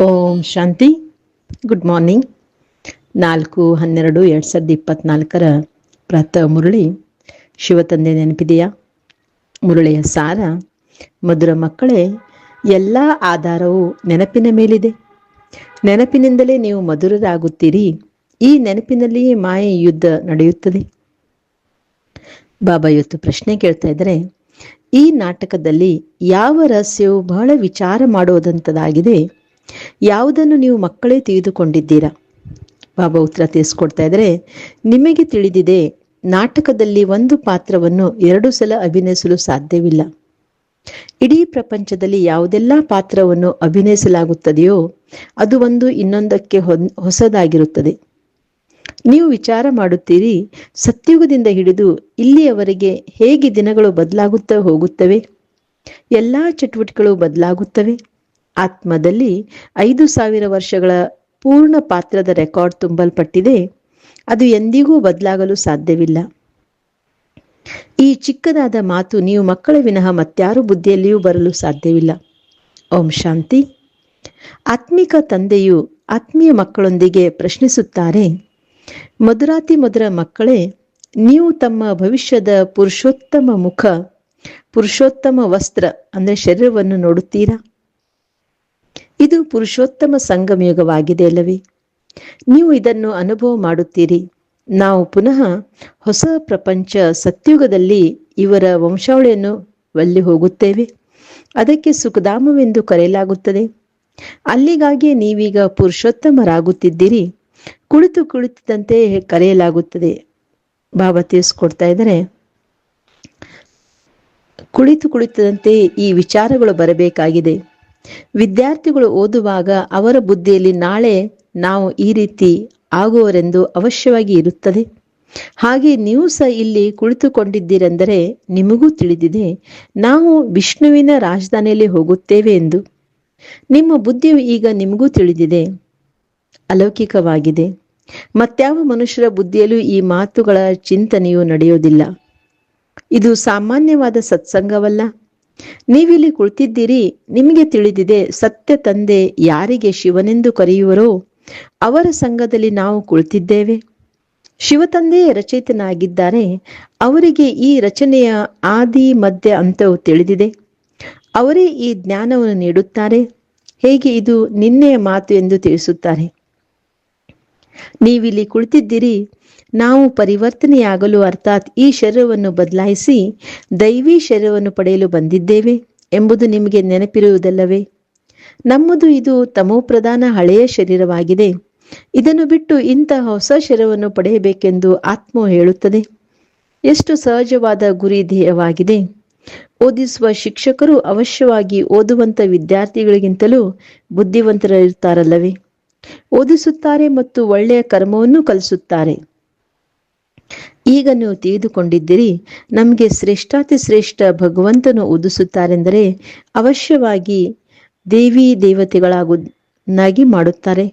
ಓಂ ಶಾಂತಿ. Good morning ನಾಲ್ಕು ಹನ್ನೆರಡು ಎರಡು ಸಾವಿರದ ಇಪ್ಪತ್ನಾಲ್ಕರ ಪ್ರಾತಃ ಮುರಳಿ. ಶಿವತಂದೆ ನೆನಪಿದೆಯಾ? ಮುರಳಿಯ ಸಾರ, ಮಧುರ ಮಕ್ಕಳೇ, ಎಲ್ಲ ಆಧಾರವು ನೆನಪಿನ ಮೇಲಿದೆ. ನೆನಪಿನಿಂದಲೇ ನೀವು ಮಧುರರಾಗುತ್ತೀರಿ. ಈ ನೆನಪಿನಲ್ಲಿಯೇ ಮಾಯೆ ಯುದ್ಧ ನಡೆಯುತ್ತದೆ. ಬಾಬಾ ಇವತ್ತು ಪ್ರಶ್ನೆ ಕೇಳ್ತಾ ಇದ್ದಾರೆ. ಈ ನಾಟಕದಲ್ಲಿ ಯಾವ ರಹಸ್ಯವು ಬಹಳ ವಿಚಾರ ಮಾಡುವುದಂಥದ್ದಾಗಿದೆ ಯಾವುದನ್ನು ನೀವು ಮಕ್ಕಳೇ ತಿಳಿದುಕೊಂಡಿದ್ದೀರಾ? ಬಾಬಾ ಉತ್ತರ ತಿಳಿಸ್ಕೊಡ್ತಾ ಇದ್ರೆ ನಿಮಗೆ ತಿಳಿದಿದೆ, ನಾಟಕದಲ್ಲಿ ಒಂದು ಪಾತ್ರವನ್ನು ಎರಡು ಸಲ ಅಭಿನಯಿಸಲು ಸಾಧ್ಯವಿಲ್ಲ. ಇಡೀ ಪ್ರಪಂಚದಲ್ಲಿ ಯಾವುದೆಲ್ಲ ಪಾತ್ರವನ್ನು ಅಭಿನಯಿಸಲಾಗುತ್ತದೆಯೋ, ಅದು ಒಂದು ಇನ್ನೊಂದಕ್ಕೆ ಹೊಸದಾಗಿರುತ್ತದೆ. ನೀವು ವಿಚಾರ ಮಾಡುತ್ತೀರಿ, ಸತ್ಯುಗದಿಂದ ಹಿಡಿದು ಇಲ್ಲಿಯವರೆಗೆ ಹೇಗೆ ದಿನಗಳು ಬದಲಾಗುತ್ತಾ ಹೋಗುತ್ತವೆ? ಎಲ್ಲಾ ಚಟುವಟಿಕೆಗಳು ಬದಲಾಗುತ್ತವೆ. ಆತ್ಮದಲ್ಲಿ ಐದು ಸಾವಿರ ವರ್ಷಗಳ ಪೂರ್ಣ ಪಾತ್ರದ ರೆಕಾರ್ಡ್ ತುಂಬಲ್ಪಟ್ಟಿದೆ. ಅದು ಎಂದಿಗೂ ಬದಲಾಗಲು ಸಾಧ್ಯವಿಲ್ಲ. ಈ ಚಿಕ್ಕದಾದ ಮಾತು ನೀವು ಮಕ್ಕಳ ವಿನಃ ಮತ್ಯಾರು ಬುದ್ಧಿಯಲ್ಲಿಯೂ ಬರಲು ಸಾಧ್ಯವಿಲ್ಲ. ಓಂ ಶಾಂತಿ. ಆತ್ಮಿಕ ತಂದೆಯು ಆತ್ಮೀಯ ಮಕ್ಕಳೊಂದಿಗೆ ಪ್ರಶ್ನಿಸುತ್ತಾರೆ, ಮಧುರಾತಿ ಮಧುರ ಮಕ್ಕಳೇ, ನೀವು ತಮ್ಮ ಭವಿಷ್ಯದ ಪುರುಷೋತ್ತಮ ಮುಖ, ಪುರುಷೋತ್ತಮ ವಸ್ತ್ರ, ಅಂದ್ರೆ ಶರೀರವನ್ನು ನೋಡುತ್ತೀರಾ? ಇದು ಪುರುಷೋತ್ತಮ ಸಂಗಮಯುಗವಾಗಿದೆ ಅಲ್ಲವೇ? ನೀವು ಇದನ್ನು ಅನುಭವ ಮಾಡುತ್ತೀರಿ. ನಾವು ಪುನಃ ಹೊಸ ಪ್ರಪಂಚ ಸತ್ಯುಗದಲ್ಲಿ ಇವರ ವಂಶಾವಳಿಯನ್ನು ಒಲ್ಲಿ ಹೋಗುತ್ತೇವೆ. ಅದಕ್ಕೆ ಸುಖಧಾಮವೆಂದು ಕರೆಯಲಾಗುತ್ತದೆ. ಅಲ್ಲಿಗಾಗಿ ನೀವೀಗ ಪುರುಷೋತ್ತಮರಾಗುತ್ತಿದ್ದೀರಿ. ಕುಳಿತು ಕುಳಿತಿದ್ದಂತೆ ಕರೆಯಲಾಗುತ್ತದೆ. ಬಾಬಾ ತಿಳಿಸ್ಕೊಡ್ತಾ ಇದ್ದಾರೆ. ಕುಳಿತು ಕುಳಿತದಂತೆ ಈ ವಿಚಾರಗಳು ಬರಬೇಕಾಗಿದೆ. ವಿದ್ಯಾರ್ಥಿಗಳು ಓದುವಾಗ ಅವರ ಬುದ್ಧಿಯಲ್ಲಿ ನಾಳೆ ನಾವು ಈ ರೀತಿ ಆಗುವರೆಂದು ಅವಶ್ಯವಾಗಿ ಇರುತ್ತದೆ. ಹಾಗೆ ನೀವು ಸಹ ಇಲ್ಲಿ ಕುಳಿತುಕೊಂಡಿದ್ದೀರೆಂದರೆ ನಿಮಗೂ ತಿಳಿದಿದೆ, ನಾವು ವಿಷ್ಣುವಿನ ರಾಜಧಾನಿಯಲ್ಲಿ ಹೋಗುತ್ತೇವೆ ಎಂದು. ನಿಮ್ಮ ಬುದ್ಧಿಯು ಈಗ ನಿಮಗೂ ತಿಳಿದಿದೆ, ಅಲೌಕಿಕವಾಗಿದೆ. ಮತ್ಯಾವ ಮನುಷ್ಯರ ಬುದ್ಧಿಯಲ್ಲೂ ಈ ಮಾತುಗಳ ಚಿಂತನೆಯು ನಡೆಯೋದಿಲ್ಲ ಇದು ಸಾಮಾನ್ಯವಾದ ಸತ್ಸಂಗವಲ್ಲ. ನೀವಿಲ್ಲಿ ಕುಳಿತಿದ್ದೀರಿ, ನಿಮಗೆ ತಿಳಿದಿದೆ ಸತ್ಯ ತಂದೆ ಯಾರಿಗೆ ಶಿವನೆಂದು ಕರೆಯುವರೋ, ಅವರ ಸಂಘದಲ್ಲಿ ನಾವು ಕುಳಿತಿದ್ದೇವೆ. ಶಿವತಂದೆಯೇ ರಚಯಿತನಾಗಿದ್ದಾರೆ, ಅವರಿಗೆ ಈ ರಚನೆಯ ಆದಿ ಮಧ್ಯ ಅಂತವು ತಿಳಿದಿದೆ. ಅವರೇ ಈ ಜ್ಞಾನವನ್ನು ನೀಡುತ್ತಾರೆ. ಹೇಗೆ ಇದು ನಿನ್ನೆಯ ಮಾತು ಎಂದು ತಿಳಿಸುತ್ತಾರೆ. ನೀವಿಲ್ಲಿ ಕುಳಿತಿದ್ದೀರಿ ನಾವು ಪರಿವರ್ತನೆಯಾಗಲು ಅರ್ಥಾತ್ ಈ ಶರೀರವನ್ನು ಬದಲಾಯಿಸಿ ದೈವಿ ಶರೀರವನ್ನು ಪಡೆಯಲು ಬಂದಿದ್ದೇವೆ ಎಂಬುದು ನಿಮಗೆ ನೆನಪಿರುವುದಲ್ಲವೇ? ನಮ್ಮದು ಇದು ತಮೋಪ್ರಧಾನ ಹಳೆಯ ಶರೀರವಾಗಿದೆ. ಇದನ್ನು ಬಿಟ್ಟು ಇಂತಹ ಹೊಸ ಶರೀರವನ್ನು ಪಡೆಯಬೇಕೆಂದು ಆತ್ಮ ಹೇಳುತ್ತದೆ. ಎಷ್ಟು ಸಹಜವಾದ ಗುರಿ ಧ್ಯೇಯವಾಗಿದೆ. ಓದಿಸುವ ಶಿಕ್ಷಕರು ಅವಶ್ಯವಾಗಿ ಓದುವಂತ ವಿದ್ಯಾರ್ಥಿಗಳಿಗಿಂತಲೂ ಬುದ್ಧಿವಂತರಿರುತ್ತಾರಲ್ಲವೇ ಓದಿಸುತ್ತಾರೆ ಮತ್ತು ಒಳ್ಳೆಯ ಕರ್ಮವನ್ನು ಕಲಿಸುತ್ತಾರೆ. ಈಗ ನೀವು ತಿಳಿದುಕೊಂಡಿದ್ದೀರಿ, ನಮಗೆ ಶ್ರೇಷ್ಠಾತಿ ಶ್ರೇಷ್ಠ ಭಗವಂತನು ಉದಿಸುತ್ತಾರೆಂದರೆ ಅವಶ್ಯವಾಗಿ ದೇವಿ ದೇವತೆಗಳಾಗುನ್ನಾಗಿ ಮಾಡುತ್ತಾರೆ.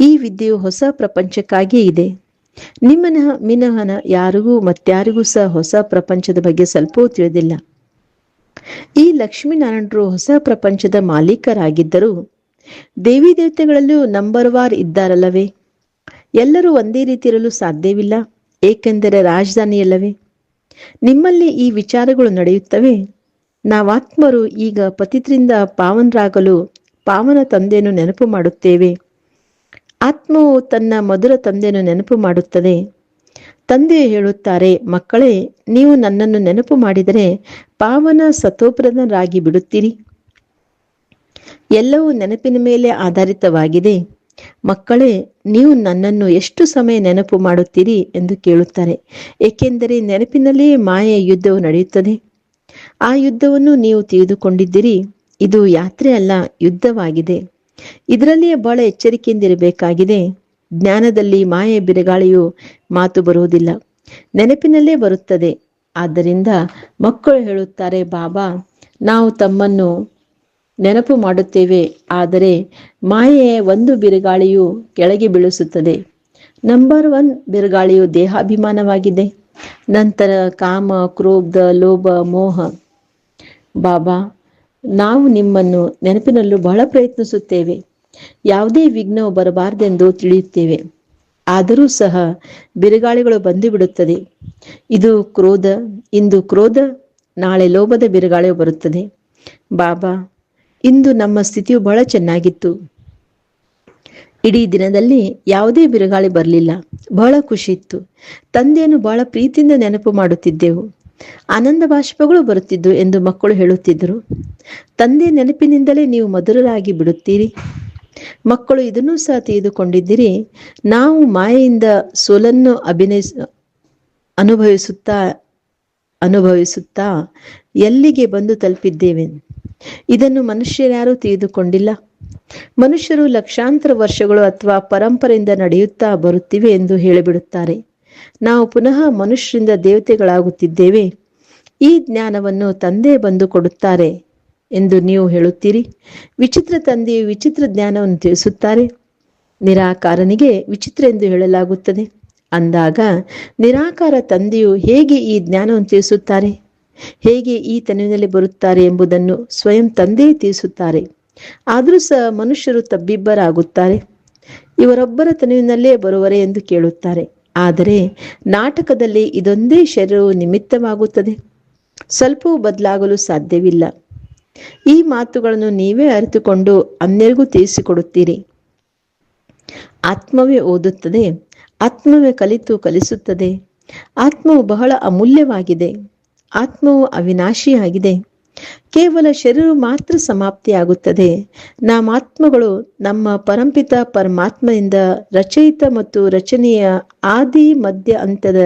ಈ ವಿದ್ಯೆಯು ಹೊಸ ಪ್ರಪಂಚಕ್ಕಾಗಿ ಇದೆ. ನಿಮ್ಮನ ಮಿನಹನ ಯಾರಿಗೂ ಮತ್ತಾರಿಗೂ ಸಹ ಹೊಸ ಪ್ರಪಂಚದ ಬಗ್ಗೆ ಸ್ವಲ್ಪವೂ ತಿಳಿದಿಲ್ಲ. ಈ ಲಕ್ಷ್ಮೀನಾರಾಯಣರು ಹೊಸ ಪ್ರಪಂಚದ ಮಾಲೀಕರಾಗಿದ್ದರು ದೇವಿ ದೇವತೆಗಳಲ್ಲೂ ನಂಬರ್ ವಾರ್ ಇದ್ದಾರಲ್ಲವೇ? ಎಲ್ಲರೂ ಒಂದೇ ರೀತಿ ಇರಲು ಸಾಧ್ಯವಿಲ್ಲ. ಏಕೆಂದರೆ ರಾಜಧಾನಿಯಲ್ಲವೇ ನಿಮ್ಮಲ್ಲಿ ಈ ವಿಚಾರಗಳು ನಡೆಯುತ್ತವೆ? ನಾವಾತ್ಮರು ಈಗ ಪತಿತ್ರಿಂದ ಪಾವನರಾಗಲು ಪಾವನ ತಂದೆಯನ್ನು ನೆನಪು ಮಾಡುತ್ತೇವೆ. ಆತ್ಮವು ತನ್ನ ಮಧುರ ತಂದೆಯನ್ನು ನೆನಪು ಮಾಡುತ್ತದೆ. ತಂದೆ ಹೇಳುತ್ತಾರೆ, ಮಕ್ಕಳೇ, ನೀವು ನನ್ನನ್ನು ನೆನಪು ಮಾಡಿದರೆ ಪಾವನ ಸತೋಪ್ರದರಾಗಿ ಬಿಡುತ್ತೀರಿ. ಎಲ್ಲವೂ ನೆನಪಿನ ಮೇಲೆ ಆಧಾರಿತವಾಗಿದೆ. ಮಕ್ಕಳೇ, ನೀವು ನನ್ನನ್ನು ಎಷ್ಟು ಸಮಯ ನೆನಪು ಮಾಡುತ್ತೀರಿ ಎಂದು ಕೇಳುತ್ತಾರೆ. ಏಕೆಂದರೆ ನೆನಪಿನಲ್ಲಿಯೇ ಮಾಯೆಯ ಯುದ್ಧವು ನಡೆಯುತ್ತದೆ. ಆ ಯುದ್ಧವನ್ನು ನೀವು ತಿಳಿದುಕೊಂಡಿದ್ದೀರಿ. ಇದು ಯಾತ್ರೆ ಅಲ್ಲ, ಯುದ್ಧವಾಗಿದೆ. ಇದರಲ್ಲಿಯೇ ಬಹಳ ಎಚ್ಚರಿಕೆಯಿಂದಿರಬೇಕಾಗಿದೆ. ಜ್ಞಾನದಲ್ಲಿ ಮಾಯೆ ಬಿರುಗಾಳಿಯು ಮಾತು ಬರುವುದಿಲ್ಲ. ನೆನಪಿನಲ್ಲೇ ಬರುತ್ತದೆ. ಆದ್ದರಿಂದ ಮಕ್ಕಳು ಹೇಳುತ್ತಾರೆ, ಬಾಬಾ, ನಾವು ತಮ್ಮನ್ನು ನೆನಪು ಮಾಡುತ್ತೇವೆ. ಆದರೆ ಮಾಯೆಯ ಒಂದು ಬಿರುಗಾಳಿಯು ಕೆಳಗೆ ಬೀಳಿಸುತ್ತದೆ ನಂಬರ್ ಒನ್ ಬಿರುಗಾಳಿಯು ದೇಹಾಭಿಮಾನವಾಗಿದೆ. ನಂತರ ಕಾಮ, ಕ್ರೋಧ, ಲೋಭ, ಮೋಹ. ಬಾಬಾ, ನಾವು ನಿಮ್ಮನ್ನು ನೆನಪಿನಲ್ಲೂ ಬಹಳ ಪ್ರಯತ್ನಿಸುತ್ತೇವೆ. ಯಾವುದೇ ವಿಘ್ನವು ಬರಬಾರದೆಂದು ತಿಳಿಯುತ್ತೇವೆ. ಆದರೂ ಸಹ ಬಿರುಗಾಳಿಗಳು ಬಂದು ಬಿಡುತ್ತದೆ ಇದು ಕ್ರೋಧ. ಇಂದು ಕ್ರೋಧ, ನಾಳೆ ಲೋಭದ ಬಿರುಗಾಳಿಯು ಬರುತ್ತದೆ. ಬಾಬಾ ಇಂದು ನಮ್ಮ ಸ್ಥಿತಿಯು ಬಹಳ ಚೆನ್ನಾಗಿತ್ತು. ಇಡೀ ದಿನದಲ್ಲಿ ಯಾವುದೇ ಬಿರುಗಾಳಿ ಬರಲಿಲ್ಲ. ಬಹಳ ಖುಷಿ ಇತ್ತು. ತಂದೆಯನ್ನು ಬಹಳ ಪ್ರೀತಿಯಿಂದ ನೆನಪು ಮಾಡುತ್ತಿದ್ದೆವು. ಆನಂದ ಬಾಷ್ಪಗಳು ಬರುತ್ತಿದ್ದು ಎಂದು ಮಕ್ಕಳು ಹೇಳುತ್ತಿದ್ದರು. ತಂದೆ ನೆನಪಿನಿಂದಲೇ ನೀವು ಮಧುರರಾಗಿ ಬಿಡುತ್ತೀರಿ. ಮಕ್ಕಳು ಇದನ್ನೂ ಸಹ ತೆಗೆದುಕೊಂಡಿದ್ದೀರಿ ನಾವು ಮಾಯೆಯಿಂದ ಸೋಲನ್ನು ಅಭಿನಯಿಸ ಅನುಭವಿಸುತ್ತಾ ಅನುಭವಿಸುತ್ತಾ ಎಲ್ಲಿಗೆ ಬಂದು ತಲುಪಿದ್ದೇವೆ? ಇದನ್ನು ಮನುಷ್ಯರ್ಯಾರೂ ತಿಳಿದುಕೊಂಡಿಲ್ಲ. ಮನುಷ್ಯರು ಲಕ್ಷಾಂತರ ವರ್ಷಗಳು ಅಥವಾ ಪರಂಪರೆಯಿಂದ ನಡೆಯುತ್ತಾ ಬರುತ್ತಿವೆ ಎಂದು ಹೇಳಿಬಿಡುತ್ತಾರೆ. ನಾವು ಪುನಃ ಮನುಷ್ಯರಿಂದ ದೇವತೆಗಳಾಗುತ್ತಿದ್ದೇವೆ. ಈ ಜ್ಞಾನವನ್ನು ತಂದೆ ಬಂದು ಕೊಡುತ್ತಾರೆ ಎಂದು ನೀವು ಹೇಳುತ್ತೀರಿ. ವಿಚಿತ್ರ ತಂದೆಯು ವಿಚಿತ್ರ ಜ್ಞಾನವನ್ನು ತಿಳಿಸುತ್ತಾರೆ. ನಿರಾಕಾರನಿಗೆ ವಿಚಿತ್ರ ಎಂದು ಹೇಳಲಾಗುತ್ತದೆ. ಅಂದಾಗ ನಿರಾಕಾರ ತಂದೆಯು ಹೇಗೆ ಈ ಜ್ಞಾನವನ್ನು ತಿಳಿಸುತ್ತಾರೆ? ಹೇಗೆ ಈ ತನುವಿನಲ್ಲಿ ಬರುತ್ತಾರೆ ಎಂಬುದನ್ನು ಸ್ವಯಂ ತಂದೆಯೇ ತಿಳಿಸುತ್ತಾರೆ. ಆದರೂ ಸಹ ಮನುಷ್ಯರು ತಬ್ಬಿಬ್ಬರಾಗುತ್ತಾರೆ. ಇವರೊಬ್ಬರ ತನುವಿನಲ್ಲೇ ಬರುವರೆ ಎಂದು ಕೇಳುತ್ತಾರೆ. ಆದರೆ ನಾಟಕದಲ್ಲಿ ಇದೊಂದೇ ಶರೀರವು ನಿಮಿತ್ತವಾಗುತ್ತದೆ. ಸ್ವಲ್ಪವೂ ಬದಲಾಗಲು ಸಾಧ್ಯವಿಲ್ಲ. ಈ ಮಾತುಗಳನ್ನು ನೀವೇ ಅರಿತುಕೊಂಡು ಅನ್ಯರಿಗೂ ತಿಳಿಸಿಕೊಡುತ್ತೀರಿ. ಆತ್ಮವೇ ಓದುತ್ತದೆ. ಆತ್ಮವೇ ಕಲಿತು ಕಲಿಸುತ್ತದೆ. ಆತ್ಮವು ಬಹಳ ಅಮೂಲ್ಯವಾಗಿದೆ. ಆತ್ಮವು ಅವಿನಾಶಿಯಾಗಿದೆ. ಕೇವಲ ಶರೀರ ಮಾತ್ರ ಸಮಾಪ್ತಿಯಾಗುತ್ತದೆ. ಆತ್ಮಗಳು ನಮ್ಮ ಪರಂಪಿತ ಪರಮಾತ್ಮದಿಂದ ರಚಯಿತ ಮತ್ತು ರಚನೆಯ ಆದಿ ಮಧ್ಯ ಅಂತದ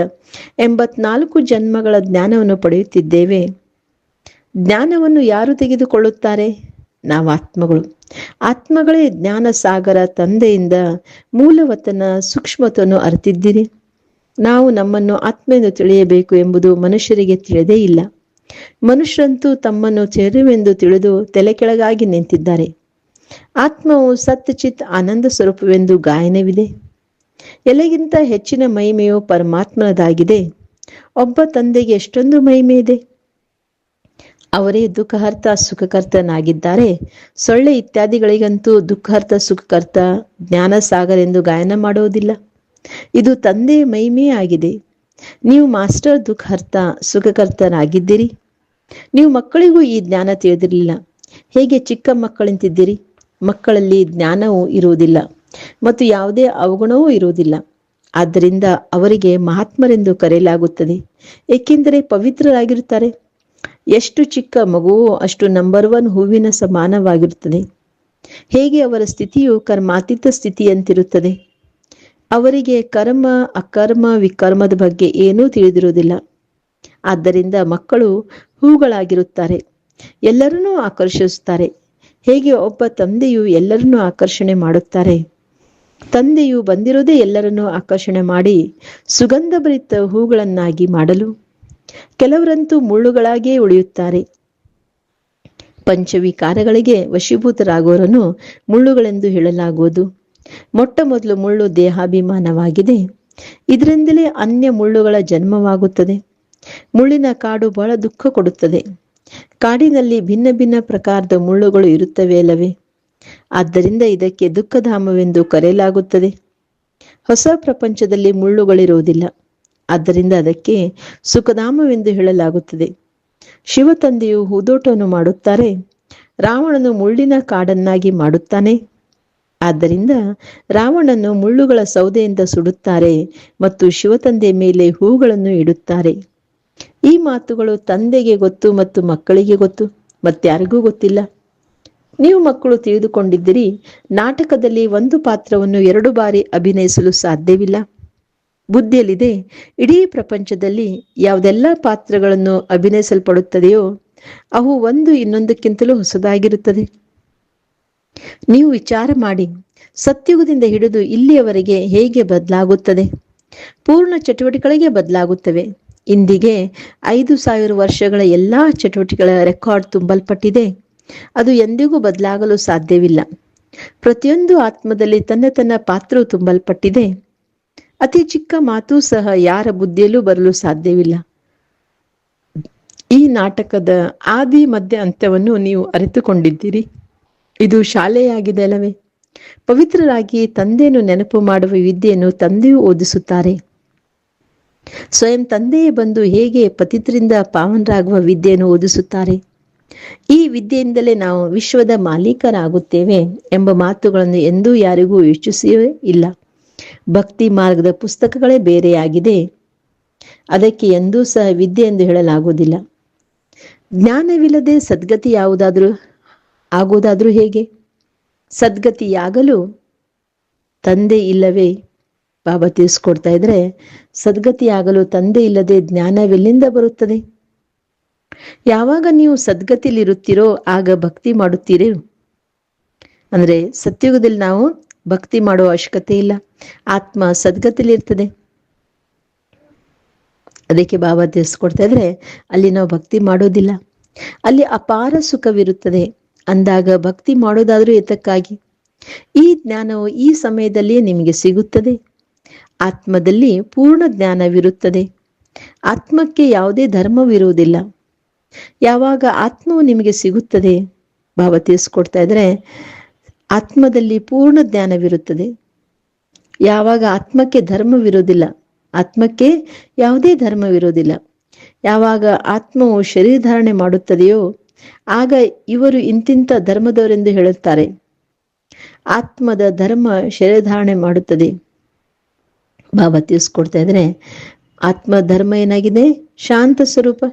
ಎಂಬತ್ನಾಲ್ಕು ಜನ್ಮಗಳ ಜ್ಞಾನವನ್ನು ಪಡೆಯುತ್ತಿದ್ದೇವೆ. ಜ್ಞಾನವನ್ನು ಯಾರು ತೆಗೆದುಕೊಳ್ಳುತ್ತಾರೆ? ನಾವು ಆತ್ಮಗಳು ಆತ್ಮಗಳೇ ಜ್ಞಾನ ಸಾಗರ ತಂದೆಯಿಂದ ಮೂಲವತನ ಸೂಕ್ಷ್ಮತನ್ನು ಅರಿತಿದ್ದೀರಿ. ನಾವು ನಮ್ಮನ್ನು ಆತ್ಮೆಂದು ತಿಳಿಯಬೇಕು ಎಂಬುದು ಮನುಷ್ಯರಿಗೆ ತಿಳಿದೇ ಇಲ್ಲ. ಮನುಷ್ಯರಂತೂ ತಮ್ಮನ್ನು ಚೆರುವೆಂದು ತಿಳಿದು ತಲೆ ಕೆಳಗಾಗಿ ನಿಂತಿದ್ದಾರೆ. ಆತ್ಮವು ಸತ್ಚಿತ್ ಆನಂದ ಸ್ವರೂಪವೆಂದು ಗಾಯನವಿದೆ. ಎಲ್ಲಗಿಂತ ಹೆಚ್ಚಿನ ಮಹಿಮೆಯು ಪರಮಾತ್ಮನದಾಗಿದೆ. ಒಬ್ಬ ತಂದೆಗೆ ಎಷ್ಟೊಂದು ಮಹಿಮೆ ಇದೆ. ಅವರೇ ದುಃಖಹರ್ತ ಸುಖಕರ್ತನಾಗಿದ್ದಾರೆ. ಸೊಳ್ಳೆ ಇತ್ಯಾದಿಗಳಿಗಂತೂ ದುಃಖಹರ್ತ ಸುಖಕರ್ತ ಜ್ಞಾನ ಸಾಗರ್ ಎಂದು ಗಾಯನ ಮಾಡುವುದಿಲ್ಲ. ಇದು ತಂದೆ ಮೈಮೇ ಆಗಿದೆ. ನೀವು ಮಾಸ್ಟರ್ ದುಃಖರ್ತ ಸುಖಕರ್ತನಾಗಿದ್ದೀರಿ ನೀವು ಮಕ್ಕಳಿಗೂ ಈ ಜ್ಞಾನ ತಿಳಿದಿರಲಿಲ್ಲ. ಹೇಗೆ ಚಿಕ್ಕ ಮಕ್ಕಳಂತಿದ್ದೀರಿ? ಮಕ್ಕಳಲ್ಲಿ ಜ್ಞಾನವೂ ಇರುವುದಿಲ್ಲ ಮತ್ತು ಯಾವುದೇ ಅವಗುಣವೂ ಇರುವುದಿಲ್ಲ. ಆದ್ದರಿಂದ ಅವರಿಗೆ ಮಹಾತ್ಮರೆಂದು ಕರೆಯಲಾಗುತ್ತದೆ. ಏಕೆಂದರೆ ಪವಿತ್ರರಾಗಿರುತ್ತಾರೆ. ಎಷ್ಟು ಚಿಕ್ಕ ಮಗುವೋ ಅಷ್ಟು ನಂಬರ್ ಒನ್ ಹೂವಿನ ಸಮಾನವಾಗಿರುತ್ತದೆ. ಹೇಗೆ ಅವರ ಸ್ಥಿತಿಯು ಕರ್ಮಾತೀತ ಸ್ಥಿತಿಯಂತಿರುತ್ತದೆ? ಅವರಿಗೆ ಕರ್ಮ, ಅಕರ್ಮ, ವಿಕರ್ಮದ ಬಗ್ಗೆ ಏನೂ ತಿಳಿದಿರುವುದಿಲ್ಲ. ಆದ್ದರಿಂದ ಮಕ್ಕಳು ಹೂಗಳಾಗಿರುತ್ತಾರೆ. ಎಲ್ಲರನ್ನೂ ಆಕರ್ಷಿಸುತ್ತಾರೆ. ಹೇಗೆ ಒಬ್ಬ ತಂದೆಯು ಎಲ್ಲರನ್ನೂ ಆಕರ್ಷಣೆ ಮಾಡುತ್ತಾರೆ? ತಂದೆಯು ಬಂದಿರುವುದೇ ಎಲ್ಲರನ್ನೂ ಆಕರ್ಷಣೆ ಮಾಡಿ ಸುಗಂಧಭರಿತ ಹೂಗಳನ್ನಾಗಿ ಮಾಡಲು ಕೆಲವರಂತೂ ಮುಳ್ಳುಗಳಾಗಿಯೇ ಉಳಿಯುತ್ತಾರೆ. ಪಂಚವಿಕಾರಗಳಿಗೆ ವಶೀಭೂತರಾಗುವರನ್ನು ಮುಳ್ಳುಗಳೆಂದು ಹೇಳಲಾಗುವುದು. ಮೊಟ್ಟ ಮೊದಲು ಮುಳ್ಳು ದೇಹಾಭಿಮಾನವಾಗಿದೆ. ಇದರಿಂದಲೇ ಅನ್ಯ ಮುಳ್ಳುಗಳ ಜನ್ಮವಾಗುತ್ತದೆ. ಮುಳ್ಳಿನ ಕಾಡು ಬಹಳ ದುಃಖ ಕೊಡುತ್ತದೆ. ಕಾಡಿನಲ್ಲಿ ಭಿನ್ನ ಭಿನ್ನ ಪ್ರಕಾರದ ಮುಳ್ಳುಗಳು ಇರುತ್ತವೆ ಅಲ್ಲವೇ? ಆದ್ದರಿಂದ ಇದಕ್ಕೆ ದುಃಖಧಾಮವೆಂದು ಕರೆಯಲಾಗುತ್ತದೆ. ಹೊಸ ಪ್ರಪಂಚದಲ್ಲಿ ಮುಳ್ಳುಗಳಿರುವುದಿಲ್ಲ. ಆದ್ದರಿಂದ ಅದಕ್ಕೆ ಸುಖಧಾಮವೆಂದು ಹೇಳಲಾಗುತ್ತದೆ. ಶಿವ ತಂದೆಯು ಹೂದೋಟವನ್ನು ಮಾಡುತ್ತಾರೆ. ರಾವಣನು ಮುಳ್ಳಿನ ಕಾಡನ್ನಾಗಿ ಮಾಡುತ್ತಾನೆ. ಆದ್ದರಿಂದ ರಾವಣನು ಮುಳ್ಳುಗಳ ಸೌದೆಯಿಂದ ಸುಡುತ್ತಾರೆ ಮತ್ತು ಶಿವತಂದೆ ಮೇಲೆ ಹೂಗಳನ್ನು ಇಡುತ್ತಾರೆ. ಈ ಮಾತುಗಳು ತಂದೆಗೆ ಗೊತ್ತು ಮತ್ತು ಮಕ್ಕಳಿಗೆ ಗೊತ್ತು ಮತ್ತಾರಿಗೂ ಗೊತ್ತಿಲ್ಲ. ನೀವು ಮಕ್ಕಳು ತಿಳಿದುಕೊಂಡಿದ್ದೀರಿ, ನಾಟಕದಲ್ಲಿ ಒಂದು ಪಾತ್ರವನ್ನು ಎರಡು ಬಾರಿ ಅಭಿನಯಿಸಲು ಸಾಧ್ಯವಿಲ್ಲ. ಬುದ್ಧಿಯಲ್ಲಿದೆ, ಇಡೀ ಪ್ರಪಂಚದಲ್ಲಿ ಯಾವುದೆಲ್ಲ ಪಾತ್ರಗಳನ್ನು ಅಭಿನಯಿಸಲ್ಪಡುತ್ತದೆಯೋ, ಅವು ಒಂದು ಇನ್ನೊಂದಕ್ಕಿಂತಲೂ ಹೊಸದಾಗಿರುತ್ತದೆ. ನೀವು ವಿಚಾರ ಮಾಡಿ, ಸತ್ಯುಗದಿಂದ ಹಿಡಿದು ಇಲ್ಲಿಯವರೆಗೆ ಹೇಗೆ ಬದಲಾಗುತ್ತದೆ? ಪೂರ್ಣ ಚಟುವಟಿಕೆಗಳಿಗೆ ಬದಲಾಗುತ್ತವೆ. ಇಂದಿಗೆ ಐದು ಸಾವಿರ ವರ್ಷಗಳ ಎಲ್ಲಾ ಚಟುವಟಿಕೆಗಳ ರೆಕಾರ್ಡ್ ತುಂಬಲ್ಪಟ್ಟಿದೆ. ಅದು ಎಂದಿಗೂ ಬದಲಾಗಲು ಸಾಧ್ಯವಿಲ್ಲ. ಪ್ರತಿಯೊಂದು ಆತ್ಮದಲ್ಲಿ ತನ್ನ ತನ್ನ ಪಾತ್ರವು ತುಂಬಲ್ಪಟ್ಟಿದೆ. ಅತಿ ಚಿಕ್ಕ ಮಾತು ಸಹ ಯಾರ ಬುದ್ಧಿಯಲ್ಲೂ ಬರಲು ಸಾಧ್ಯವಿಲ್ಲ. ಈ ನಾಟಕದ ಆದಿ ಮಧ್ಯ ಅಂತ್ಯವನ್ನು ನೀವು ಅರಿತುಕೊಂಡಿದ್ದೀರಿ. ಇದು ಶಾಲೆಯಾಗಿದೆ ಅಲ್ಲವೇ ಪವಿತ್ರರಾಗಿ ತಂದೆಯನ್ನು ನೆನಪು ಮಾಡುವ ವಿದ್ಯೆಯನ್ನು ತಂದೆಯೂ ಓದಿಸುತ್ತಾರೆ. ಸ್ವಯಂ ತಂದೆಯೇ ಬಂದು ಹೇಗೆ ಪತಿತರಿಂದ ಪಾವನರಾಗುವ ವಿದ್ಯೆಯನ್ನು ಓದಿಸುತ್ತಾರೆ? ಈ ವಿದ್ಯೆಯಿಂದಲೇ ನಾವು ವಿಶ್ವದ ಮಾಲೀಕರಾಗುತ್ತೇವೆ ಎಂಬ ಮಾತುಗಳನ್ನು ಎಂದೂ ಯಾರಿಗೂ ಯೋಚಿಸಿಯೇ ಇಲ್ಲ. ಭಕ್ತಿ ಮಾರ್ಗದ ಪುಸ್ತಕಗಳೇ ಬೇರೆಯಾಗಿದೆ. ಅದಕ್ಕೆ ಎಂದೂ ಸಹ ವಿದ್ಯೆ ಎಂದು ಹೇಳಲಾಗುವುದಿಲ್ಲ. ಜ್ಞಾನವಿಲ್ಲದೆ ಸದ್ಗತಿ ಯಾವುದಾದ್ರೂ ಆಗುವುದಾದ್ರೂ ಹೇಗೆ? ಸದ್ಗತಿಯಾಗಲು ತಂದೆ ಇಲ್ಲವೇ? ಬಾಬಾ ತಿಳಿಸ್ಕೊಡ್ತಾ ಇದ್ರೆ, ಸದ್ಗತಿಯಾಗಲು ತಂದೆ ಇಲ್ಲದೆ ಜ್ಞಾನವೆಲ್ಲಿಂದ ಬರುತ್ತದೆ? ಯಾವಾಗ ನೀವು ಸದ್ಗತಿಲಿರುತ್ತೀರೋ ಆಗ ಭಕ್ತಿ ಮಾಡುತ್ತೀರಿ. ಅಂದ್ರೆ ಸತ್ಯುಗದಲ್ಲಿ ನಾವು ಭಕ್ತಿ ಮಾಡುವ ಅವಶ್ಯಕತೆ ಇಲ್ಲ. ಆತ್ಮ ಸದ್ಗತಿಲಿರ್ತದೆ ಅದಕ್ಕೆ ಬಾಬಾ ತಿಳಿಸ್ಕೊಡ್ತಾ ಇದ್ರೆ, ಅಲ್ಲಿ ನಾವು ಭಕ್ತಿ ಮಾಡೋದಿಲ್ಲ. ಅಲ್ಲಿ ಅಪಾರ ಸುಖವಿರುತ್ತದೆ. ಅಂದಾಗ ಭಕ್ತಿ ಮಾಡೋದಾದ್ರೂ ಏತಕ್ಕಾಗಿ ಈ ಜ್ಞಾನವು ಈ ಸಮಯದಲ್ಲಿ ನಿಮಗೆ ಸಿಗುತ್ತದೆ. ಆತ್ಮದಲ್ಲಿ ಪೂರ್ಣ ಜ್ಞಾನವಿರುತ್ತದೆ. ಆತ್ಮಕ್ಕೆ ಯಾವುದೇ ಧರ್ಮವಿರುವುದಿಲ್ಲ. ಯಾವಾಗ ಆತ್ಮವು ನಿಮಗೆ ಸಿಗುತ್ತದೆ, ಭಾವ ತಿಳಿಸ್ಕೊಡ್ತಾ ಇದ್ರೆ, ಆತ್ಮದಲ್ಲಿ ಪೂರ್ಣ ಜ್ಞಾನವಿರುತ್ತದೆ. ಯಾವಾಗ ಆತ್ಮಕ್ಕೆ ಧರ್ಮವಿರುವುದಿಲ್ಲ, ಆತ್ಮಕ್ಕೆ ಯಾವುದೇ ಧರ್ಮವಿರುವುದಿಲ್ಲ. ಯಾವಾಗ ಆತ್ಮವು ಶರೀರ ಧಾರಣೆ ಮಾಡುತ್ತದೆಯೋ ಆಗ ಇವರು ಇಂತಿಂತ ಧರ್ಮದವರೆಂದು ಹೇಳುತ್ತಾರೆ. ಆತ್ಮದ ಧರ್ಮ ಶರೀರಧಾರಣೆ ಮಾಡುತ್ತದೆ. ಬಾಬಾ ತಿಳಿಸ್ಕೊಡ್ತಾ ಇದ್ರೆ ಆತ್ಮ ಧರ್ಮ ಏನಾಗಿದೆ? ಶಾಂತ ಸ್ವರೂಪ.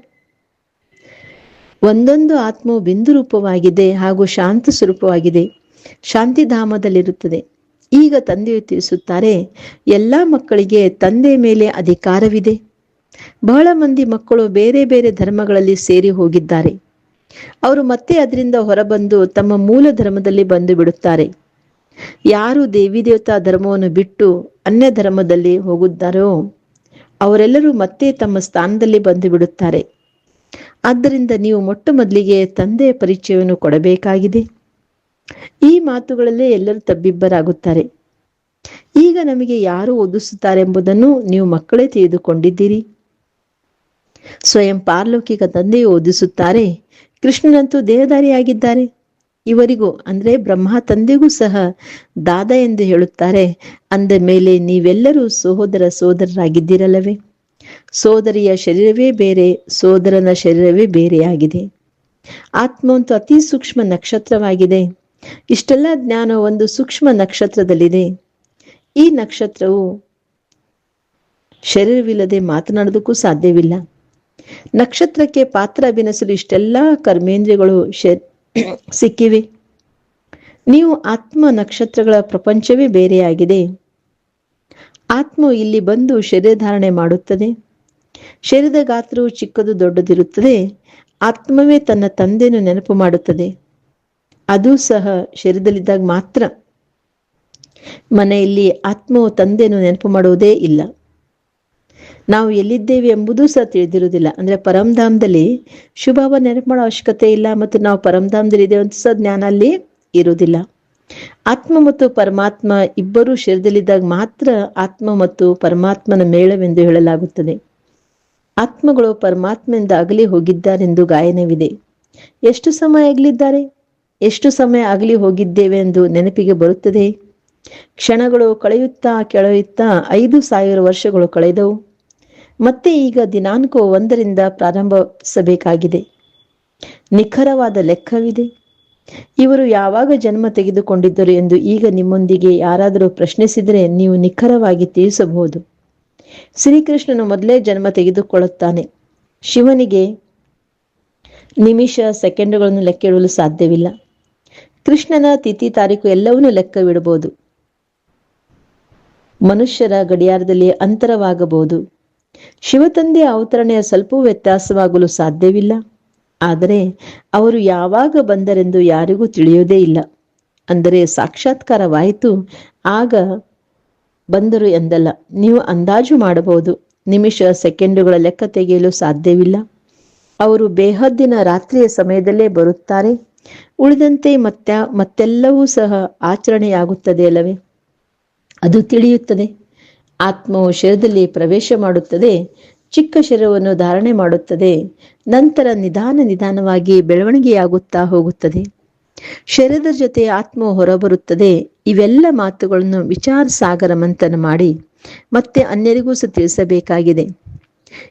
ಒಂದೊಂದು ಆತ್ಮವು ಬಿಂದು ರೂಪವಾಗಿದೆ ಹಾಗೂ ಶಾಂತ ಸ್ವರೂಪವಾಗಿದೆ. ಶಾಂತಿಧಾಮದಲ್ಲಿರುತ್ತದೆ ಈಗ ತಂದೆಯು ತಿಳಿಸುತ್ತಾರೆ, ಎಲ್ಲ ಮಕ್ಕಳಿಗೆ ತಂದೆ ಮೇಲೆ ಅಧಿಕಾರವಿದೆ. ಬಹಳ ಮಂದಿ ಮಕ್ಕಳು ಬೇರೆ ಬೇರೆ ಧರ್ಮಗಳಲ್ಲಿ ಸೇರಿ ಹೋಗಿದ್ದಾರೆ. ಅವರು ಮತ್ತೆ ಅದರಿಂದ ಹೊರಬಂದು ತಮ್ಮ ಮೂಲ ಧರ್ಮದಲ್ಲಿ ಬಂದು ಬಿಡುತ್ತಾರೆ. ಯಾರು ದೇವಿ ದೇವತಾ ಧರ್ಮವನ್ನು ಬಿಟ್ಟು ಅನ್ಯ ಧರ್ಮದಲ್ಲಿ ಹೋಗುತ್ತಾರೋ, ಅವರೆಲ್ಲರೂ ಮತ್ತೆ ತಮ್ಮ ಸ್ಥಾನದಲ್ಲಿ ಬಂದು ಬಿಡುತ್ತಾರೆ. ಆದ್ದರಿಂದ ನೀವು ಮೊಟ್ಟ ಮೊದಲಿಗೆ ತಂದೆಯ ಪರಿಚಯವನ್ನು ಕೊಡಬೇಕಾಗಿದೆ. ಈ ಮಾತುಗಳಲ್ಲೇ ಎಲ್ಲರೂ ತಬ್ಬಿಬ್ಬರಾಗುತ್ತಾರೆ. ಈಗ ನಮಗೆ ಯಾರು ಓದಿಸುತ್ತಾರೆ ಎಂಬುದನ್ನು ನೀವು ಮಕ್ಕಳೇ ತಿಳಿದುಕೊಂಡಿದ್ದೀರಿ. ಸ್ವಯಂ ಪಾರ್ಲೌಕಿಕ ತಂದೆಯು ಓದಿಸುತ್ತಾರೆ ಕೃಷ್ಣನಂತೂ ದೇಹಧಾರಿಯಾಗಿದ್ದಾರೆ. ಇವರಿಗೂ ಅಂದ್ರೆ ಬ್ರಹ್ಮ ತಂದೆಗೂ ಸಹ ದಾದ ಎಂದು ಹೇಳುತ್ತಾರೆ. ಅಂದ ಮೇಲೆ ನೀವೆಲ್ಲರೂ ಸಹೋದರ ಸೋದರರಾಗಿದ್ದೀರಲ್ಲವೇ ಸೋದರಿಯ ಶರೀರವೇ ಬೇರೆ ಸೋದರನ ಶರೀರವೇ ಬೇರೆಯಾಗಿದೆ. ಆತ್ಮವಂತೂ ಅತಿ ಸೂಕ್ಷ್ಮ ನಕ್ಷತ್ರವಾಗಿದೆ. ಇಷ್ಟೆಲ್ಲ ಜ್ಞಾನ ಒಂದು ಸೂಕ್ಷ್ಮ ನಕ್ಷತ್ರದಲ್ಲಿದೆ. ಈ ನಕ್ಷತ್ರವು ಶರೀರವಿಲ್ಲದೆ ಮಾತನಾಡೋದಕ್ಕೂ ಸಾಧ್ಯವಿಲ್ಲ. ನಕ್ಷತ್ರಕ್ಕೆ ಪಾತ್ರ ಅಭಿನಯಿಸಲು ಇಷ್ಟೆಲ್ಲ ಕರ್ಮೇಂದ್ರಿಯಗಳು ಸಿಕ್ಕಿವೆ. ನೀವು ಆತ್ಮ ನಕ್ಷತ್ರಗಳ ಪ್ರಪಂಚವೇ ಬೇರೆಯಾಗಿದೆ. ಆತ್ಮ ಇಲ್ಲಿ ಬಂದು ಶರೀರ ಧಾರಣೆ ಮಾಡುತ್ತದೆ. ಶರೀರದ ಗಾತ್ರವು ಚಿಕ್ಕದು ದೊಡ್ಡದಿರುತ್ತದೆ. ಆತ್ಮವೇ ತನ್ನ ತಂದೆಯನ್ನು ನೆನಪು ಮಾಡುತ್ತದೆ. ಅದು ಸಹ ಶರೀರದಲ್ಲಿದ್ದಾಗ ಮಾತ್ರ. ಮನೆಯಲ್ಲಿ ಆತ್ಮವು ತಂದೆಯನ್ನು ನೆನಪು ಮಾಡುವುದೇ ಇಲ್ಲ. ನಾವು ಎಲ್ಲಿದ್ದೇವೆ ಎಂಬುದೂ ಸಹ ತಿಳಿದಿರುವುದಿಲ್ಲ. ಅಂದ್ರೆ ಪರಮಧಾಮದಲ್ಲಿ ಶುಭಾವ ನೆನಪು ಮಾಡೋ ಅವಶ್ಯಕತೆ ಇಲ್ಲ ಮತ್ತು ನಾವು ಪರಮಧಾಮದಲ್ಲಿ ಇದ್ದೇವೆ ಅಂತ ಸಹ ಜ್ಞಾನ ಅಲ್ಲಿ ಇರುವುದಿಲ್ಲ. ಆತ್ಮ ಮತ್ತು ಪರಮಾತ್ಮ ಇಬ್ಬರೂ ಶರೀರದಲ್ಲಿದ್ದಾಗ ಮಾತ್ರ ಆತ್ಮ ಮತ್ತು ಪರಮಾತ್ಮನ ಮೇಳವೆಂದು ಹೇಳಲಾಗುತ್ತದೆ. ಆತ್ಮಗಳು ಪರಮಾತ್ಮೆಯಿಂದ ಅಗಲಿ ಹೋಗಿದ್ದಾರೆಂದು ಗಾಯನವಿದೆ. ಎಷ್ಟು ಸಮಯ ಅಗಲಿದ್ದಾರೆ? ಎಷ್ಟು ಸಮಯ ಅಗಲಿ ಹೋಗಿದ್ದೇವೆ ಎಂದು ನೆನಪಿಗೆ ಬರುತ್ತದೆ? ಕ್ಷಣಗಳು ಕಳೆಯುತ್ತಾ ಕೆಳೆಯುತ್ತಾ ಐದು ಸಾವಿರ ವರ್ಷಗಳು ಕಳೆದವು. ಮತ್ತೆ ಈಗ ದಿನಾಂಕ ಒಂದರಿಂದ ಪ್ರಾರಂಭಿಸಬೇಕಾಗಿದೆ. ನಿಖರವಾದ ಲೆಕ್ಕವಿದೆ. ಇವರು ಯಾವಾಗ ಜನ್ಮ ತೆಗೆದುಕೊಂಡಿದ್ದರು ಎಂದು ಈಗ ನಿಮ್ಮೊಂದಿಗೆ ಯಾರಾದರೂ ಪ್ರಶ್ನಿಸಿದರೆ ನೀವು ನಿಖರವಾಗಿ ತಿಳಿಸಬಹುದು. ಶ್ರೀಕೃಷ್ಣನು ಮೊದಲೇ ಜನ್ಮ ತೆಗೆದುಕೊಳ್ಳುತ್ತಾನೆ. ಶಿವನಿಗೆ ನಿಮಿಷ ಸೆಕೆಂಡುಗಳನ್ನು ಲೆಕ್ಕಿಡಲು ಸಾಧ್ಯವಿಲ್ಲ. ಕೃಷ್ಣನ ತಿಥಿ ತಾರೀಕು ಎಲ್ಲವನ್ನೂ ಲೆಕ್ಕವಿಡಬಹುದು. ಮನುಷ್ಯರ ಗಡಿಯಾರದಲ್ಲಿ ಅಂತರವಾಗಬಹುದು. ಶಿವತಂದೆಯ ಅವತರಣೆಯ ಸ್ವಲ್ಪ ವ್ಯತ್ಯಾಸವಾಗಲು ಸಾಧ್ಯವಿಲ್ಲ. ಆದರೆ ಅವರು ಯಾವಾಗ ಬಂದರೆಂದು ಯಾರಿಗೂ ತಿಳಿಯೋದೇ ಇಲ್ಲ. ಅಂದರೆ ಸಾಕ್ಷಾತ್ಕಾರವಾಯಿತು. ಆಗ ಬಂದರು ಎಂದಲ್ಲ. ನೀವು ಅಂದಾಜು ಮಾಡಬಹುದು. ನಿಮಿಷ ಸೆಕೆಂಡುಗಳ ಲೆಕ್ಕ ತೆಗೆಯಲು ಸಾಧ್ಯವಿಲ್ಲ. ಅವರು ಬೇಹದ್ದಿನ ರಾತ್ರಿಯ ಸಮಯದಲ್ಲೇ ಬರುತ್ತಾರೆ. ಉಳಿದಂತೆ ಮತ್ತೆ ಮತ್ತೆಲ್ಲವೂ ಸಹ ಆಚರಣೆಯಾಗುತ್ತದೆ ಅಲ್ಲವೇ? ಅದು ತಿಳಿಯುತ್ತದೆ. ಆತ್ಮವು ಶಿರದಲ್ಲಿ ಪ್ರವೇಶ ಮಾಡುತ್ತದೆ, ಚಿಕ್ಕ ಶಿರವನ್ನು ಧಾರಣೆ ಮಾಡುತ್ತದೆ, ನಂತರ ನಿಧಾನ ನಿಧಾನವಾಗಿ ಬೆಳವಣಿಗೆಯಾಗುತ್ತಾ ಹೋಗುತ್ತದೆ. ಶರೀರದ ಜೊತೆ ಆತ್ಮವು ಹೊರಬರುತ್ತದೆ, ಇವೆಲ್ಲ ಮಾತುಗಳನ್ನು ವಿಚಾರ ಸಾಗರ ಮಂಥನ ಮಾಡಿ ಮತ್ತೆ ಅನ್ಯರಿಗೂ ಸಹ ತಿಳಿಸಬೇಕಾಗಿದೆ.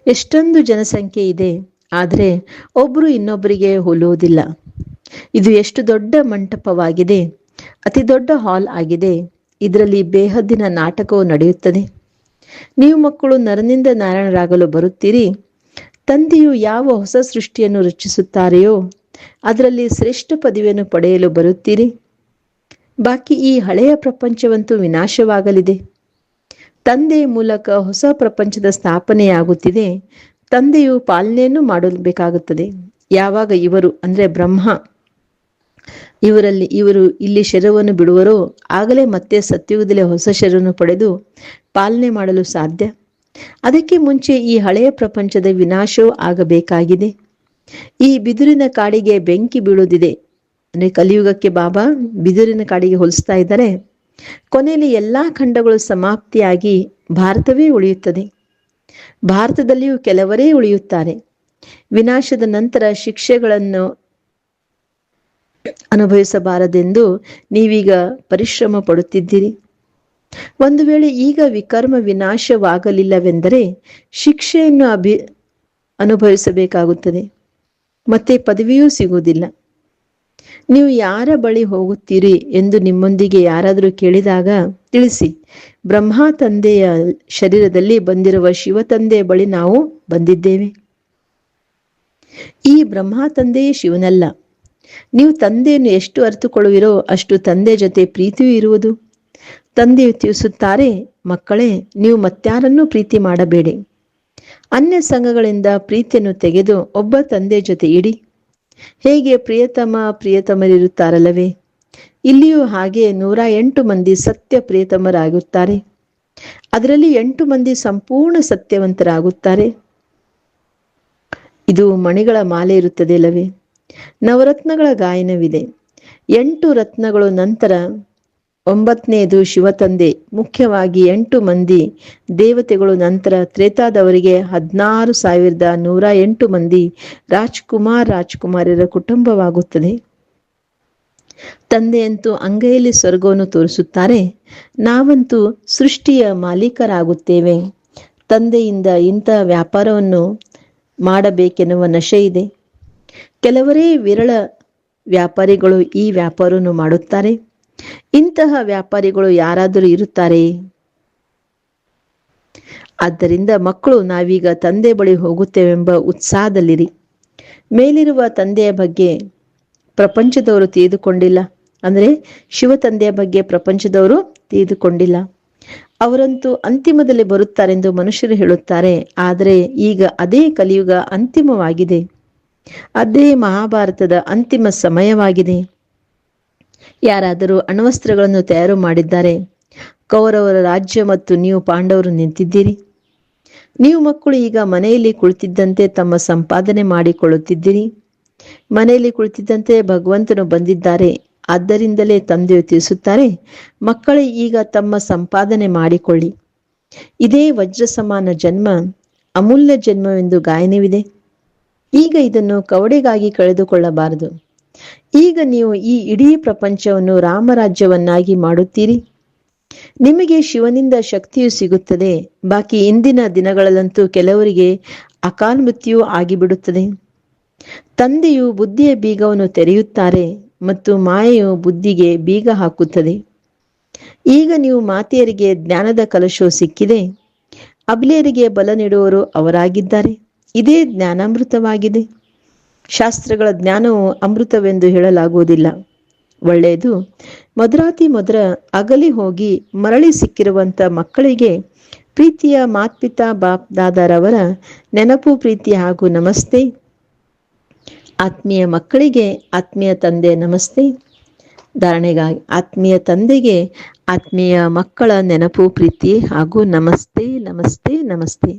ಎಷ್ಟೊಂದು ಜನಸಂಖ್ಯೆ ಇದೆ, ಆದರೆ ಒಬ್ಬರು ಇನ್ನೊಬ್ಬರಿಗೆ ಹೋಲುವುದಿಲ್ಲ. ಇದು ಎಷ್ಟು ದೊಡ್ಡ ಮಂಟಪವಾಗಿದೆ, ಅತಿ ದೊಡ್ಡ ಹಾಲ್ ಆಗಿದೆ, ಇದರಲ್ಲಿ ಬೇಹದ್ದಿನ ನಾಟಕವು ನಡೆಯುತ್ತದೆ. ನೀವು ಮಕ್ಕಳು ನರನಿಂದ ನಾರಾಯಣರಾಗಲು ಬರುತ್ತೀರಿ. ತಂದೆಯು ಯಾವ ಹೊಸ ಸೃಷ್ಟಿಯನ್ನು ರಚಿಸುತ್ತಾರೆಯೋ, ಅದರಲ್ಲಿ ಶ್ರೇಷ್ಠ ಪದವಿಯನ್ನು ಪಡೆಯಲು ಬರುತ್ತೀರಿ. ಬಾಕಿ ಈ ಹಳೆಯ ಪ್ರಪಂಚವಂತೂ ವಿನಾಶವಾಗಲಿದೆ. ತಂದೆ ಮೂಲಕ ಹೊಸ ಪ್ರಪಂಚದ ಸ್ಥಾಪನೆಯಾಗುತ್ತಿದೆ. ತಂದೆಯು ಪಾಲನೆಯನ್ನು ಮಾಡಬೇಕಾಗುತ್ತದೆ. ಯಾವಾಗ ಇವರು, ಅಂದರೆ ಬ್ರಹ್ಮ, ಇವರಲ್ಲಿ ಇವರು ಇಲ್ಲಿ ಶರವನ್ನು ಬಿಡುವರೋ, ಆಗಲೇ ಮತ್ತೆ ಸತ್ಯುಗದಲ್ಲಿ ಹೊಸ ಶರವನ್ನು ಪಡೆದು ಪಾಲನೆ ಮಾಡಲು ಸಾಧ್ಯ? ಅದಕ್ಕೆ ಮುಂಚೆ ಈ ಹಳೆಯ ಪ್ರಪಂಚದ ವಿನಾಶವೂ ಆಗಬೇಕಾಗಿದೆ. ಈ ಬಿದಿರಿನ ಕಾಡಿಗೆ ಬೆಂಕಿ ಬೀಳುದಿದೆ ಅಂದ್ರೆ ಕಲಿಯುಗಕ್ಕೆ ಬಾಬಾ ಬಿದಿರಿನ ಕಾಡಿಗೆ ಹೋಲಿಸ್ತಾ ಇದ್ದಾರೆ. ಕೊನೆಯಲ್ಲಿ ಎಲ್ಲಾ ಖಂಡಗಳು ಸಮಾಪ್ತಿಯಾಗಿ ಭಾರತವೇ ಉಳಿಯುತ್ತದೆ. ಭಾರತದಲ್ಲಿಯೂ ಕೆಲವರೇ ಉಳಿಯುತ್ತಾರೆ. ವಿನಾಶದ ನಂತರ ಶಿಕ್ಷೆಗಳನ್ನು ಅನುಭವಿಸಬಾರದೆಂದು ನೀವೀಗ ಪರಿಶ್ರಮ ಪಡುತ್ತಿದ್ದೀರಿ. ಒಂದು ವೇಳೆ ಈಗ ವಿಕರ್ಮ ವಿನಾಶವಾಗಲಿಲ್ಲವೆಂದರೆ ಶಿಕ್ಷೆಯನ್ನು ಅಭಿ, ಅನುಭವಿಸಬೇಕಾಗುತ್ತದೆ. ಮತ್ತೆ ಪದವಿಯೂ ಸಿಗುವುದಿಲ್ಲ. ನೀವು ಯಾರ ಬಳಿ ಹೋಗುತ್ತೀರಿ ಎಂದು ನಿಮ್ಮೊಂದಿಗೆ ಯಾರಾದರೂ ಕೇಳಿದಾಗ ತಿಳಿಸಿ. ಬ್ರಹ್ಮ ತಂದೆಯ ಶರೀರದಲ್ಲಿ ಬಂದಿರುವ ಶಿವ ತಂದೆಯ ಬಳಿ ನಾವು ಬಂದಿದ್ದೇವೆ. ಈ ಬ್ರಹ್ಮ ತಂದೆಯೇ ಶಿವನಲ್ಲ. ನೀವು ತಂದೆಯನ್ನು ಎಷ್ಟು ಅರಿತುಕೊಳ್ಳುವಿರೋ ಅಷ್ಟು ತಂದೆ ಜೊತೆ ಪ್ರೀತಿಯೂ ಇರುವುದು. ತಂದೆಯು ತಿಳಿಸುತ್ತಾರೆ, ಮಕ್ಕಳೇ, ನೀವು ಮತ್ಯಾರನ್ನೂ ಪ್ರೀತಿ ಮಾಡಬೇಡಿ. ಅನ್ಯ ಸಂಘಗಳಿಂದ ಪ್ರೀತಿಯನ್ನು ತೆಗೆದು ಒಬ್ಬ ತಂದೆ ಜೊತೆ ಇಡಿ. ಹೇಗೆ ಪ್ರಿಯತಮ ಪ್ರಿಯತಮರಿರುತ್ತಾರಲ್ಲವೇ? ಇಲ್ಲಿಯೂ ಹಾಗೆ ನೂರ ಎಂಟು ಮಂದಿ ಸತ್ಯ ಪ್ರಿಯತಮರಾಗುತ್ತಾರೆ. ಅದರಲ್ಲಿ ಎಂಟು ಮಂದಿ ಸಂಪೂರ್ಣ ಸತ್ಯವಂತರಾಗುತ್ತಾರೆ. ಇದು ಮಣಿಗಳ ಮಾಲೆ ಇರುತ್ತದೆ ಅಲ್ಲವೇ ನವರತ್ನಗಳ ಗಾಯನವಿದೆ. ಎಂಟು ರತ್ನಗಳು ನಂತರ ಒಂಬತ್ತನೆಯದು ಶಿವತಂದೆ. ಮುಖ್ಯವಾಗಿ ಎಂಟು ಮಂದಿ ದೇವತೆಗಳು ನಂತರ ತ್ರೇತಾದವರಿಗೆ ಹದಿನಾರು ಸಾವಿರದ ನೂರ ಎಂಟು ಮಂದಿ ರಾಜ್ಕುಮಾರ್ ರಾಜ್ಕುಮಾರರ ಕುಟುಂಬವಾಗುತ್ತದೆ. ತಂದೆಯಂತೂ ಅಂಗೈಯಲ್ಲಿ ಸ್ವರ್ಗವನ್ನು ತೋರಿಸುತ್ತಾರೆ. ನಾವಂತೂ ಸೃಷ್ಟಿಯ ಮಾಲೀಕರಾಗುತ್ತೇವೆ. ತಂದೆಯಿಂದ ಇಂಥ ವ್ಯಾಪಾರವನ್ನು ಮಾಡಬೇಕೆನ್ನುವ ನಶೆ ಇದೆ. ಕೆಲವರೇ ವಿರಳ ವ್ಯಾಪಾರಿಗಳು ಈ ವ್ಯಾಪಾರವನ್ನು ಮಾಡುತ್ತಾರೆ. ಇಂತಹ ವ್ಯಾಪಾರಿಗಳು ಯಾರಾದರೂ ಇರುತ್ತಾರೆ? ಆದ್ದರಿಂದ ಮಕ್ಕಳು, ನಾವೀಗ ತಂದೆ ಬಳಿ ಹೋಗುತ್ತೇವೆಂಬ ಉತ್ಸಾಹದಲ್ಲಿರಿ. ಮೇಲಿರುವ ತಂದೆಯ ಬಗ್ಗೆ ಪ್ರಪಂಚದವರು ತಿಳಿದುಕೊಂಡಿಲ್ಲ. ಅಂದರೆ ಶಿವ ತಂದೆಯ ಬಗ್ಗೆ ಪ್ರಪಂಚದವರು ತಿಳಿದುಕೊಂಡಿಲ್ಲ. ಅವರಂತೂ ಅಂತಿಮದಲ್ಲಿ ಬರುತ್ತಾರೆಂದು ಮನುಷ್ಯರು ಹೇಳುತ್ತಾರೆ. ಆದರೆ ಈಗ ಅದೇ ಕಲಿಯುಗ ಅಂತಿಮವಾಗಿದೆ. ಅದೇ ಮಹಾಭಾರತದ ಅಂತಿಮ ಸಮಯವಾಗಿದೆ. ಯಾರಾದರೂ ಅಣ್ವಸ್ತ್ರಗಳನ್ನು ತಯಾರು ಮಾಡಿದ್ದಾರೆ. ಕೌರವರ ರಾಜ್ಯ ಮತ್ತು ನೀವು ಪಾಂಡವರು ನಿಂತಿದ್ದೀರಿ. ನೀವು ಮಕ್ಕಳು ಈಗ ಮನೆಯಲ್ಲಿ ಕುಳಿತಿದ್ದಂತೆ ತಮ್ಮ ಸಂಪಾದನೆ ಮಾಡಿಕೊಳ್ಳುತ್ತಿದ್ದೀರಿ. ಮನೆಯಲ್ಲಿ ಕುಳಿತಿದ್ದಂತೆ ಭಗವಂತನು ಬಂದಿದ್ದಾರೆ. ಆದ್ದರಿಂದಲೇ ತಂದೆಯು ತಿಳಿಸುತ್ತಾರೆ, ಮಕ್ಕಳೇ ಈಗ ತಮ್ಮ ಸಂಪಾದನೆ ಮಾಡಿಕೊಳ್ಳಿ. ಇದೇ ವಜ್ರ ಸಮಾನ ಜನ್ಮ, ಅಮೂಲ್ಯ ಜನ್ಮವೆಂದು ಗಾಯನವಿದೆ. ಈಗ ಇದನ್ನು ಕವಡೆಗಾಗಿ ಕಳೆದುಕೊಳ್ಳಬಾರದು. ಈಗ ನೀವು ಈ ಇಡೀ ಪ್ರಪಂಚವನ್ನು ರಾಮರಾಜ್ಯವನ್ನಾಗಿ ಮಾಡುತ್ತೀರಿ? ನಿಮಗೆ ಶಿವನಿಂದ ಶಕ್ತಿಯು ಸಿಗುತ್ತದೆ. ಬಾಕಿ ಇಂದಿನ ದಿನಗಳಲ್ಲಂತೂ ಕೆಲವರಿಗೆ ಅಕಾಲ್ ಮೃತ್ಯು ಆಗಿಬಿಡುತ್ತದೆ. ತಂದೆಯು ಬುದ್ಧಿಯ ಬೀಗವನ್ನು ತೆರೆಯುತ್ತಾರೆ ಮತ್ತು ಮಾಯೆಯು ಬುದ್ಧಿಗೆ ಬೀಗ ಹಾಕುತ್ತದೆ. ಈಗ ನೀವು ಮಾತೆಯರಿಗೆ ಜ್ಞಾನದ ಕಲಶವು ಸಿಕ್ಕಿದೆ. ಅಬಲೆಯರಿಗೆ ಬಲ ನೀಡುವವರು ಅವರಾಗಿದ್ದಾರೆ. ಇದೇ ಜ್ಞಾನಾಮೃತವಾಗಿದೆ. ಶಾಸ್ತ್ರಗಳ ಜ್ಞಾನವು ಅಮೃತವೆಂದು ಹೇಳಲಾಗುವುದಿಲ್ಲ. ಒಳ್ಳೆಯದು ಮಧುರಾತಿ ಮಧುರ ಅಗಲಿ ಹೋಗಿ ಮರಳಿ ಸಿಕ್ಕಿರುವಂತ ಮಕ್ಕಳಿಗೆ ಪ್ರೀತಿಯ ಮಾತ್ಪಿತಾ ಬಾಪ್ ದಾದಾರವರ ನೆನಪು, ಪ್ರೀತಿ ಹಾಗೂ ನಮಸ್ತೆ. ಆತ್ಮೀಯ ಮಕ್ಕಳಿಗೆ ಆತ್ಮೀಯ ತಂದೆ ನಮಸ್ತೆ. ಧಾರಣೆಗಾಗಿ ಆತ್ಮೀಯ ತಂದೆಗೆ ಆತ್ಮೀಯ ಮಕ್ಕಳ ನೆನಪು, ಪ್ರೀತಿ ಹಾಗೂ ನಮಸ್ತೆ ನಮಸ್ತೆ ನಮಸ್ತೆ.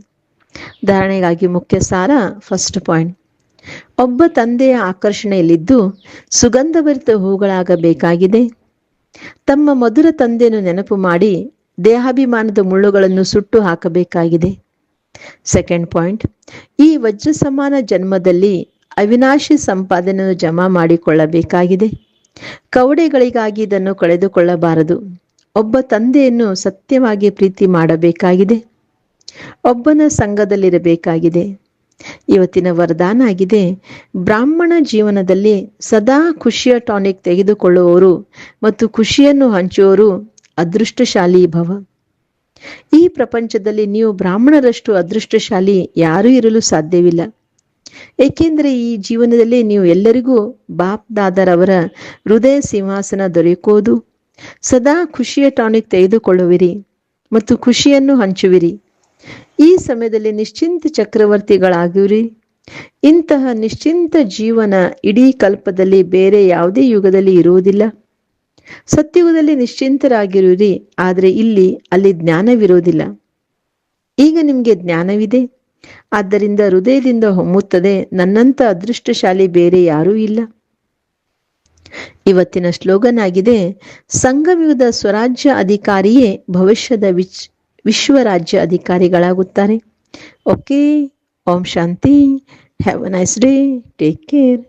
ಧಾರಣೆಗಾಗಿ ಮುಖ್ಯ ಸಾರ ಫಸ್ಟ್ ಪಾಯಿಂಟ್ ಒಬ್ಬ ತಂದೆಯ ಆಕರ್ಷಣೆಯಲ್ಲಿದ್ದು ಸುಗಂಧಭರಿತ ಹೂಗಳಾಗಬೇಕಾಗಿದೆ. ತಮ್ಮ ಮಧುರ ತಂದೆಯನ್ನು ನೆನಪು ಮಾಡಿ ದೇಹಾಭಿಮಾನದ ಮುಳ್ಳುಗಳನ್ನು ಸುಟ್ಟು ಹಾಕಬೇಕಾಗಿದೆ. ಸೆಕೆಂಡ್ ಪಾಯಿಂಟ್, ಈ ವಜ್ರ ಸಮಾನ ಜನ್ಮದಲ್ಲಿ ಅವಿನಾಶಿ ಸಂಪಾದನೆಯನ್ನು ಜಮಾ ಮಾಡಿಕೊಳ್ಳಬೇಕಾಗಿದೆ. ಕವಡೆಗಳಿಗಾಗಿ ಇದನ್ನು ಕಳೆದುಕೊಳ್ಳಬಾರದು. ಒಬ್ಬ ತಂದೆಯನ್ನು ಸತ್ಯವಾಗಿ ಪ್ರೀತಿ ಮಾಡಬೇಕಾಗಿದೆ. ಒಬ್ಬನ ಸಂಘದಲ್ಲಿರಬೇಕಾಗಿದೆ. ಇವತ್ತಿನ ವರದಾನ ಆಗಿದೆ. ಬ್ರಾಹ್ಮಣ ಜೀವನದಲ್ಲಿ ಸದಾ ಖುಷಿಯ ಟಾನಿಕ್ ತೆಗೆದುಕೊಳ್ಳುವವರು ಮತ್ತು ಖುಷಿಯನ್ನು ಹಂಚುವವರು ಅದೃಷ್ಟಶಾಲಿ ಭವ. ಈ ಪ್ರಪಂಚದಲ್ಲಿ ನೀವು ಬ್ರಾಹ್ಮಣರಷ್ಟು ಅದೃಷ್ಟಶಾಲಿ ಯಾರೂ ಇರಲು ಸಾಧ್ಯವಿಲ್ಲ. ಏಕೆಂದರೆ ಈ ಜೀವನದಲ್ಲಿ ನೀವು ಎಲ್ಲರಿಗೂ ಬಾಪ್ ದಾದರವರ ಹೃದಯ ಸಿಂಹಾಸನ ದೊರೆಯುವುದು ಸದಾ ಖುಷಿಯ ಟಾನಿಕ್ ತೆಗೆದುಕೊಳ್ಳುವಿರಿ ಮತ್ತು ಖುಷಿಯನ್ನು ಹಂಚುವಿರಿ. ಈ ಸಮಯದಲ್ಲಿ ನಿಶ್ಚಿಂತ ಚಕ್ರವರ್ತಿಗಳಾಗಿವ್ರಿ ಇಂತಹ ನಿಶ್ಚಿಂತ ಜೀವನ ಇಡೀ ಕಲ್ಪದಲ್ಲಿ ಬೇರೆ ಯಾವುದೇ ಯುಗದಲ್ಲಿ ಇರುವುದಿಲ್ಲ. ಸತ್ಯುಗದಲ್ಲಿ ನಿಶ್ಚಿಂತರಾಗಿರುವಿರಿ, ಆದರೆ ಇಲ್ಲಿ, ಅಲ್ಲಿ ಜ್ಞಾನವಿರುವುದಿಲ್ಲ. ಈಗ ನಿಮಗೆ ಜ್ಞಾನವಿದೆ. ಆದ್ದರಿಂದ ಹೃದಯದಿಂದ ಹೊಮ್ಮುತ್ತದೆ ನನ್ನಂತ ಅದೃಷ್ಟಶಾಲಿ ಬೇರೆ ಯಾರೂ ಇಲ್ಲ. ಇವತ್ತಿನ ಸ್ಲೋಗನ್ ಆಗಿದೆ ಸಂಗಮಯುಗದ ಸ್ವರಾಜ್ಯ ಅಧಿಕಾರಿಯೇ ಭವಿಷ್ಯದ ವಿಚ್ ವಿಶ್ವ ರಾಜ್ಯ ಅಧಿಕಾರಿಗಳಾಗುತ್ತಾರೆ okay Om Shanti have a nice day take care